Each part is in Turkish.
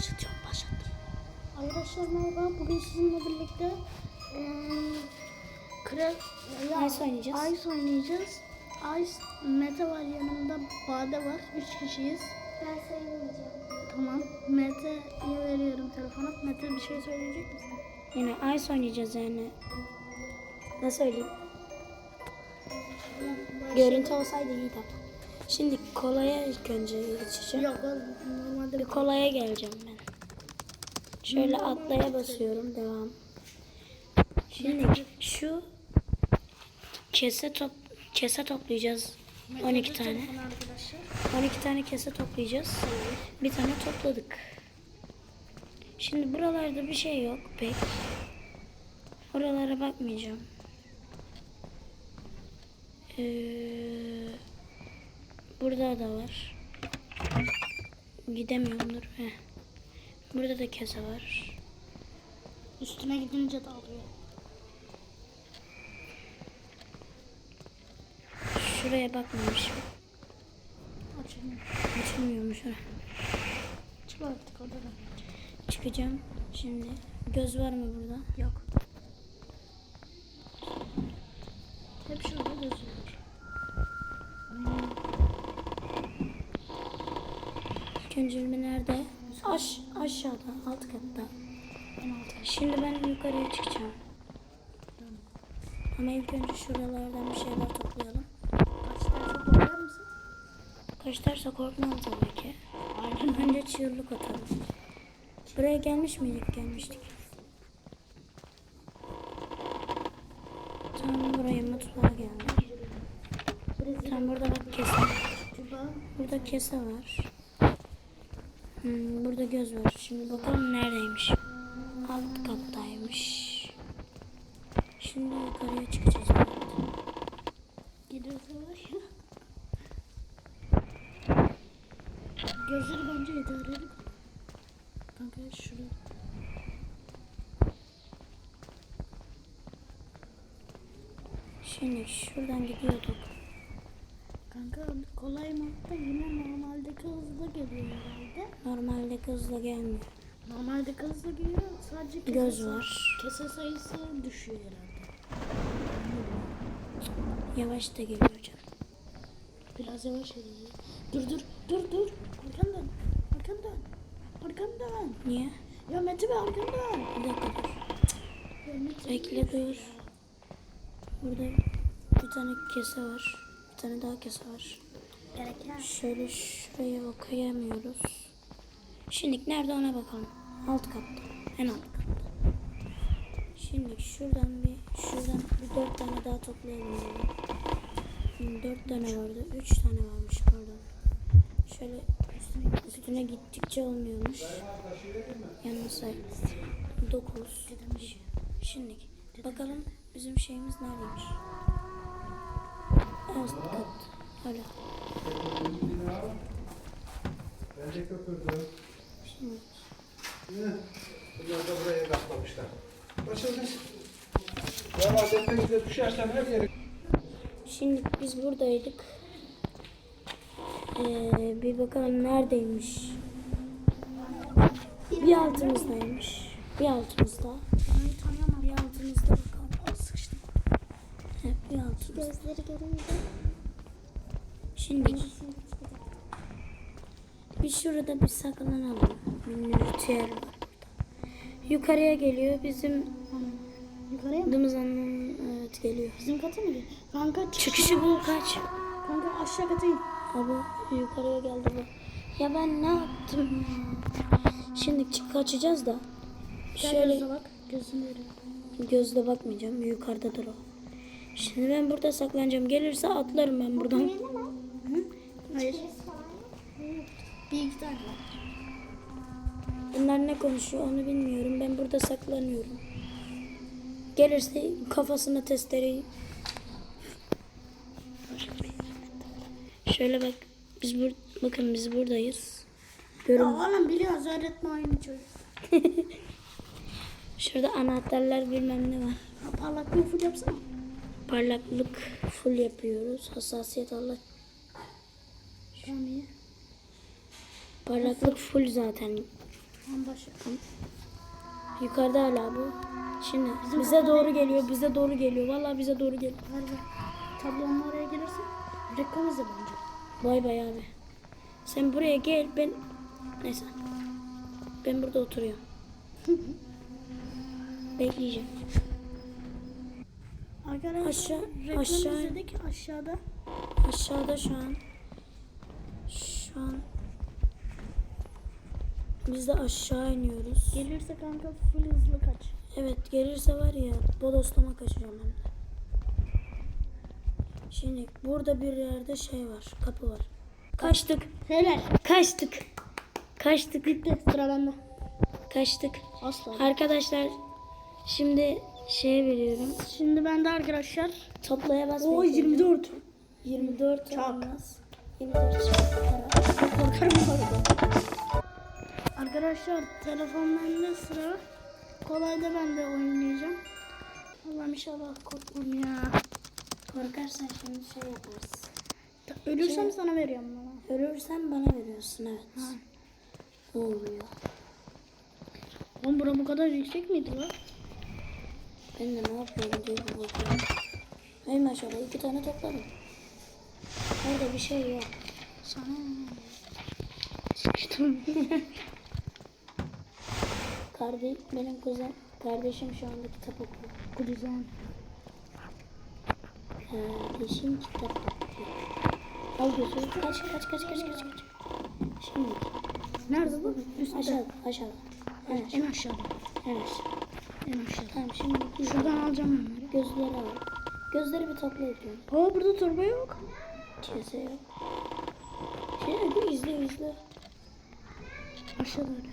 Başlatıyorum başlattım. Arkadaşlar merhaba. Bugün sizinle birlikte eee kre, ya, Ice oynayacağız. Ice oynayacağız. Ice, Mete var yanımda, Bade var. Üç kişiyiz. Ben sayılmayacağım. Tamam. Mete'ye veriyorum telefonu. Mete bir şey söyleyecek misin? Yine Ice oynayacağız yani. Nasıl söyleyeyim? Görüntü olsaydı iyiydi ama. Şimdi kolaya ilk önce geçeceğim. Yok oğlum normalde Bir kolaya geleceğim ben. Şöyle atlaya basıyorum. Devam. Şimdi şu kese top kese toplayacağız. 12 tane. Telefonu arkadaşlar. 12 tane kese toplayacağız. Bir tane topladık. Şimdi buralarda bir şey yok pek. Oralara bakmayacağım. Ee, burada da var. Gidemiyorumdur. Heh. Burada da kese var. Üstüne gidince de alıyor. Şuraya bakmamışım. Açılmıyor. Açılmıyormuş. ha. Çık artık orada da. Çıkacağım şimdi. Göz var mı burada? Yok. Hep şurada gözüküyor. İlk önce nerede? Aş aşağıda, alt katta. En alt. Şimdi ben yukarıya çıkacağım. Ama ilk önce şuralardan bir şeyler toplayalım. Kaç çok bakar mısın? Kaçlarsa korkmam tabii ki. Aynen. Önce çığlık atalım. Buraya gelmiş miydik? Gelmiştik. Tam buraya mutfağa geldik. Tam burada bak kese. Burada kese var. Hmm, burada göz var. Şimdi bakalım neredeymiş. Alt kattaymış. Şimdi yukarıya çıkacağız. gidiyorsa var ya. Gözleri bence idare. Kanka şurada. Şimdi şuradan gidiyorduk. Kanka kolay modda yine normaldeki hızla geliyor. Normalde hızla gelmiyor. Normaldeki hızla geliyor sadece kese Göz var. Kese sayısı düşüyor herhalde. Yavaş da geliyor canım. Biraz yavaş ediyor. Dur dur dur dur. Arkandan. Arkandan. Arkandan. Niye? Ya Mete be arkandan. Bir dakika dur. Ya. Bekle dur. Burada bir tane kese var. Bir tane daha kese var. Gereken. Şöyle şuraya okuyamıyoruz. Şimdi nerede ona bakalım. Alt katta. En alt katta. Şimdi şuradan bir şuradan bir dört tane daha toplayalım. Şimdi dört tane vardı. Üç tane varmış pardon. Şöyle üstüne, gittikçe olmuyormuş. Yanlış say. Dokuz. Şimdi bakalım bizim şeyimiz neredeymiş. Alt kat. Öyle. Bence köpürdü. Şimdi Yine bunlar da buraya katlamışlar. Başladı. Valla tepenize düşersen her yere... Şimdi biz buradaydık. Ee, bir bakalım neredeymiş. Bir altımızdaymış. Bir altımızda. Ay tanıyamam. Bir altımızda bakalım. Sıkıştım. Hep bir altımızda. Gözleri görünce Şimdi bir şurada bir saklanalım. Bir ritüel var. Yukarıya geliyor. Bizim Yukarıya mı? Dımızan'ın evet geliyor. Bizim kata mı gidiyor? Kanka çık. Çıkışı bul kaç. Kanka aşağı kata in. Abi yukarıya geldi bu. Ya ben ne yaptım? Şimdi çık kaçacağız da. Gel Şöyle gözle bak. Gözünü gözle bakmayacağım. Yukarıdadır o. Şimdi ben burada saklanacağım. Gelirse atlarım ben buradan. Hayır. Bir iki tane var. Bunlar ne konuşuyor onu bilmiyorum. Ben burada saklanıyorum. Gelirse kafasına testereyi. Şöyle bak. Biz bur bakın biz buradayız. Ya Görün. oğlum biliyoruz öğretme oyunu çocuk. Şurada anahtarlar bilmem ne var. Ha, Parlak bir full yapsana. Parlaklık full yapıyoruz. Hassasiyet Allah. Şu an iyi. Parlaklık full zaten. Yukarıda hala bu. Şimdi bize doğru geliyor, bize doğru geliyor. Vallahi bize doğru geliyor. Ver ver. Tablonun oraya gelirse reklam izle bence. Bay bay abi. Sen buraya gel ben neyse. Ben burada oturuyorum. Bekleyeceğim. Arkadaşlar Aşağı- reklam aşağı- izledik aşağıda. Aşağıda şu an. Şu an. Biz de aşağı iniyoruz. Gelirse kanka full hızlı kaç. Evet gelirse var ya bodoslama kaçacağım hem de. Şimdi burada bir yerde şey var. Kapı var. Kaçtık. Helal. Kaçtık. Kaçtık. Bitti sıra bende. Kaçtık. Asla. Arkadaşlar şimdi şeye veriyorum. Şimdi bende arkadaşlar. Toplaya basmayı. O 24. 24 Çok. olmaz. 24 çok. Korkarım bu arada. Arkadaşlar telefon bende sıra. Kolayda ben de oynayacağım. Allah'ım inşallah korkmam ya. Korkarsan şimdi şey yaparız. Ölürsem sana veriyorum bana. Ölürsen bana veriyorsun evet. Oluyor. Oğlum bura bu kadar yüksek miydi lan? Ben de ne yapıyorum diye bakıyorum. Ey maşallah iki tane topladım. Orada bir şey yok. Sana Sıçtım. Kardeş, benim kuzen, kardeşim şu anda kitap okuyor. Kuduzen. Kardeşim kitap okuyor. Al götür. Kaç kaç kaç kaç kaç kaç. Şimdi Nerede bu? Üstte. aşağı aşağı. Evet, En aşağıda. evet. En aşağıda. Tamam şimdi Şuradan alacağım onları. gözleri al. Gözleri bir topla yapıyorum. Aa burada torba yok. Kese yok. Şey bir izle izle. Aşağıda öyle.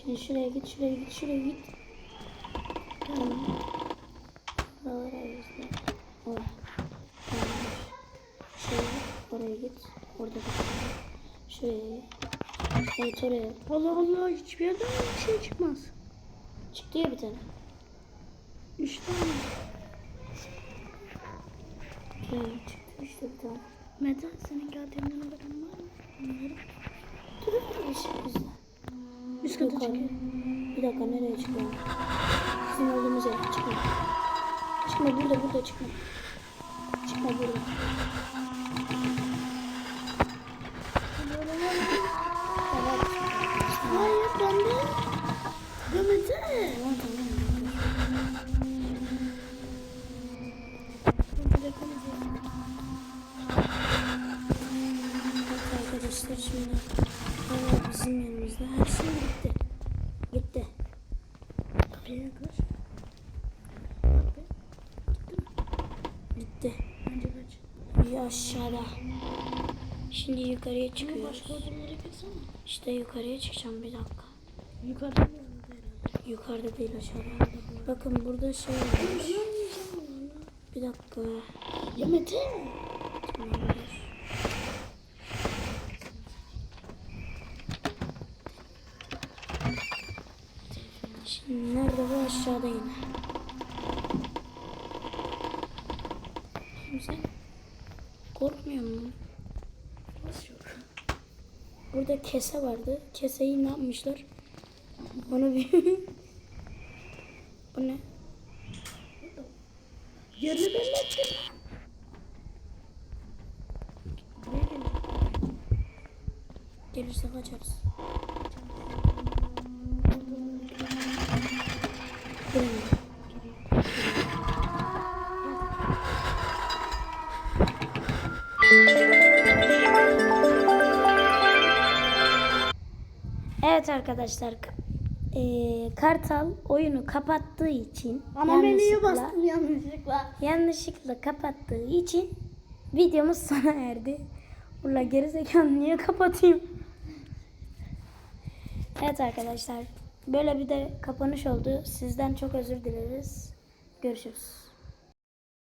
Şimdi şuraya git, şuraya git, şuraya git. Tamam. Oralara izle. Oraya. Git, oraya git. Orada da. Şuraya git. Evet oraya. Allah Allah hiçbir yerden bir şey çıkmaz. Çıktı ya bir tane. Üç tane. Çıktı işte bir tane. Mete senin KTM'den haberin var mı? Onları. Dur dur bir şey izle. Yukarı. çıkıyor. Bir dakika nereye çıkıyor? Bizim olduğumuz yere çıkma. Çıkma burada burada çıkma. Çıkma burada. Hayır ben de. Evet arkadaşlar şimdi bizim yanımızda. Her şey gitti. Gitti. Kapıya yaklaş. Bak be. Gitti. Bir aşağıda. Şimdi yukarıya Ama çıkıyoruz. başka odalara gitsene. İşte yukarıya çıkacağım bir dakika. Yukarıda herhalde. Yukarıda değil aşağıda. Bakın burada şey varmış. Bir dakika. Ya Mete. Tamamdır. Şimdi nerede bu aşağıda yine. Sen korkmuyor musun? Nasıl yok? Burada kese vardı. Keseyi ne yapmışlar? Onu bir... bu ne? Yerini. Buraya gelecek. Gelirse kaçarız. Arkadaşlar. eee, Kartal oyunu kapattığı için Ama yanlışlıkla- bastım yanlışlıkla. yanlışlıkla kapattığı için videomuz sona erdi. Ula gerizekalı niye kapatayım? Evet arkadaşlar. Böyle bir de kapanış oldu. Sizden çok özür dileriz. Görüşürüz.